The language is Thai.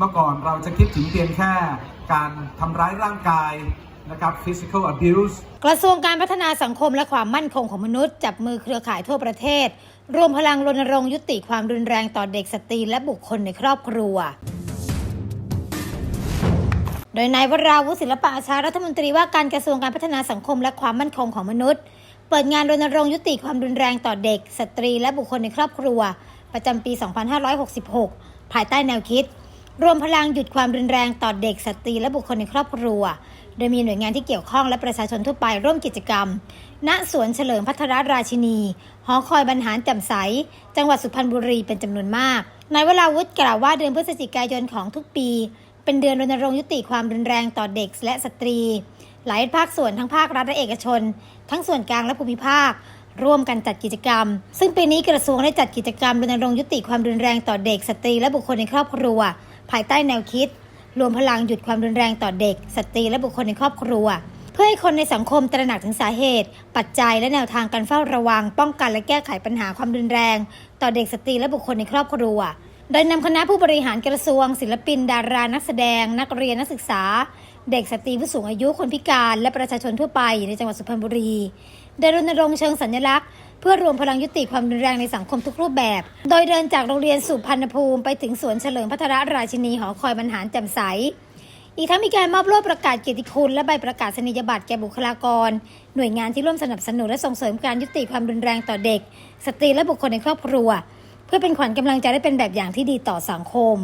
เมื่อก่อนเราจะคิดถึงเพียงแค่การทำร้ายร่างกายนะครับ physical abuse กระทรวงการพัฒนาสังคมและความมั่นคงของมนุษย์ จับมือเครือข่ายทั่วประเทศ รวมพลังรณรงค์ยุติความรุนแรงต่อเด็กสตรีและบุคคลในครอบครัว โดยนายวราวุฒิศิลปะอาชารัฐมนตรีว่าการกระทรวงการพัฒนาสังคมและความมั่นคงของมนุษย์ เปิดงานรณรงค์ยุติความรุนแรงต่อเด็ก สตรี และบุคคลในครอบครัว ประจำปี 2566 ภายใต้แนวคิด รวมพลังหยุดความรุนแรงต่อเด็กสตรีและบุคคลในครอบครัว โดยมีหน่วยงานที่เกี่ยวข้องและประชาชนทั่วไปร่วมกิจกรรม ณ สวนเฉลิมพัทรราชินี หอคอยบรรหารแจ่มใส จังหวัดสุพรรณบุรีเป็นจำนวนมาก นายวราวุฒิกล่าวว่าเดือนพฤศจิกายนของทุกปี เป็นเดือนรณรงค์ยุติความรุนแรงต่อเด็กและสตรี หลายภาคส่วนทั้งภาครัฐและเอกชน ทั้งส่วนกลางและภูมิภาคร่วมกันจัดกิจกรรม ซึ่งปีนี้กระทรวงได้จัดกิจกรรมรณรงค์ยุติความรุนแรงต่อเด็กสตรีและบุคคลในครอบครัว ภายใต้แนวคิด รวมพลังหยุดความรุนแรงต่อเด็ก สตรีและบุคคลในครอบครัว เพื่อให้คนในสังคมตระหนักถึงสาเหตุ ปัจจัยและแนวทางการเฝ้าระวัง ป้องกันและแก้ไขปัญหาความรุนแรง ต่อเด็กสตรีและบุคคลในครอบครัว โดยนำคณะผู้บริหารกระทรวง ศิลปิน ดารานักแสดง นักเรียนนักศึกษา เด็กสตรีผู้สูงอายุคนพิการ และประชาชนทั่วไปในจังหวัดสุพรรณบุรีเดินรณรงค์เชิงสัญลักษณ์ เพื่อรวมพลังยุติความรุนแรงในสังคมทุกรูปแบบ โดยเดินจากโรงเรียนสุพรรณภูมิไปถึงสวนเฉลิมพัทรราชินีหอคอยบรรหารแจ่มใส อีกทั้งมีการมอบโล่ประกาศเกียรติคุณและใบประกาศนียบัตรแก่บุคลากร หน่วยงานที่ร่วมสนับสนุนและส่งเสริมการยุติความรุนแรงต่อเด็ก สตรีและบุคคลในครอบครัว เพื่อเป็นขวัญกำลังใจและเป็นแบบอย่างที่ดีต่อสังคม